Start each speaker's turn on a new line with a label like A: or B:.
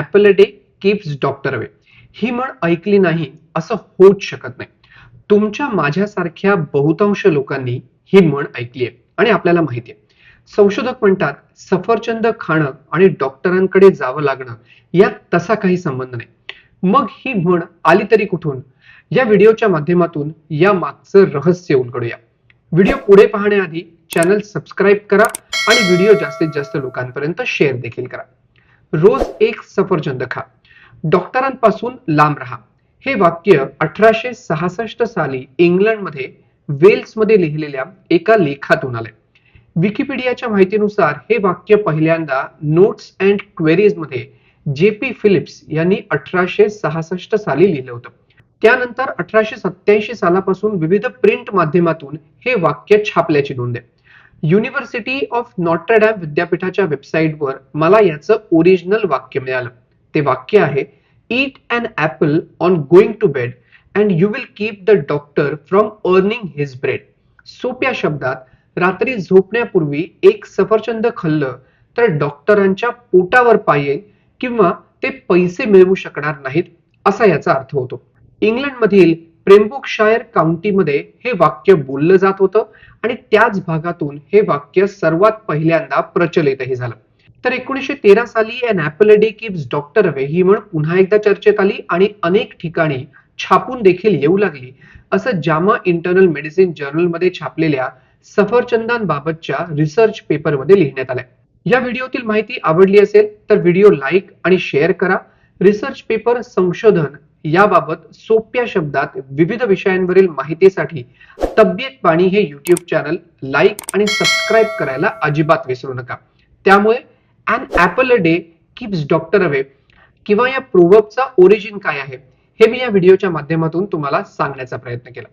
A: Apple a day keeps doctor away ही म्हण ऐकली नाही असं होऊच शकत नाही. तुमच्या माझ्यासारख्या बहुतांश लोकांनी ही म्हण ऐकली आहे आणि आपल्याला माहिती आहे. संशोधक म्हणतात सफरचंद खाणं आणि डॉक्टरांकडे जावं लागणं यात तसा काही संबंध नाही. मग ही म्हण आली तरी कुठून? या व्हिडिओच्या माध्यमातून या मागचं रहस्य उलगडूया. व्हिडिओ पुढे पाहण्याआधी चॅनल सबस्क्राईब करा आणि व्हिडिओ जास्तीत जास्त लोकांपर्यंत शेअर देखील करा. रोज एक सफरचंद खा. डॉक्टरांपासून लांब राहा. हे वाक्य अठराशे सहासष्ट साली इंग्लंडमध्ये वेल्समध्ये लिहिलेल्या एका लेखातून आले विकिपीडियाच्या माहितीनुसार हे वाक्य पहिल्यांदा notes and क्वेरीजमध्ये J P Philips यांनी अठराशे सहासष्ट साली लिहिलं होतं. त्यानंतर अठराशे सत्याऐंशी सालापासून विविध प्रिंट माध्यमातून हे वाक्य छापल्याची नोंद आहे. युनिव्हर्सिटी ऑफ नॉट्रडॅम विद्यापीठाच्या वेबसाईटवर मला याचं ओरिजिनल वाक्य मिळालं. ते वाक्य आहे eat and apple on going to bed and you will keep the doctor from earning his bread सोप्या शब्दात रात्री झोपण्यापूर्वी एक सफरचंद खाल्लं तर डॉक्टरांच्या पोटावर पाय किंवा ते पैसे मिळवू शकणार नाहीत असा याचा अर्थ होतो. इंग्लंडमधील प्रेमबुकशायर काउंटीमध्ये हे वाक्य बोललं जात होतं आणि त्याच भागातून हे वाक्य सर्वात पहिल्यांदा प्रचलितही झालं. तर एकोणीसशे तेरा साली अन ॲपलडे किप्स डॉक्टर वे ही म्हण पुन्हा एकदा चर्चेत आली आणि अनेक ठिकाणी छापून देखील येऊ लागली असं जामा इंटरनल मेडिसिन जर्नलमध्ये छापलेल्या सफरचंदांबाबतच्या रिसर्च पेपरमध्ये लिहिण्यात आलंय. या व्हिडिओतील माहिती आवडली असेल तर व्हिडिओ लाईक आणि शेअर करा. रिसर्च पेपर संशोधन याबाबत सोप्या शब्दात विविध विषयांवरील माहितीसाठी तब्येत पाणी हे युट्यूब चॅनल लाईक आणि सबस्क्राईब करायला अजिबात विसरू नका. त्यामुळे an apple a day keeps doctor away किंवा या प्रोवर्बचा ओरिजिन काय आहे हे मी या व्हिडिओच्या माध्यमातून तुम्हाला सांगण्याचा प्रयत्न केला.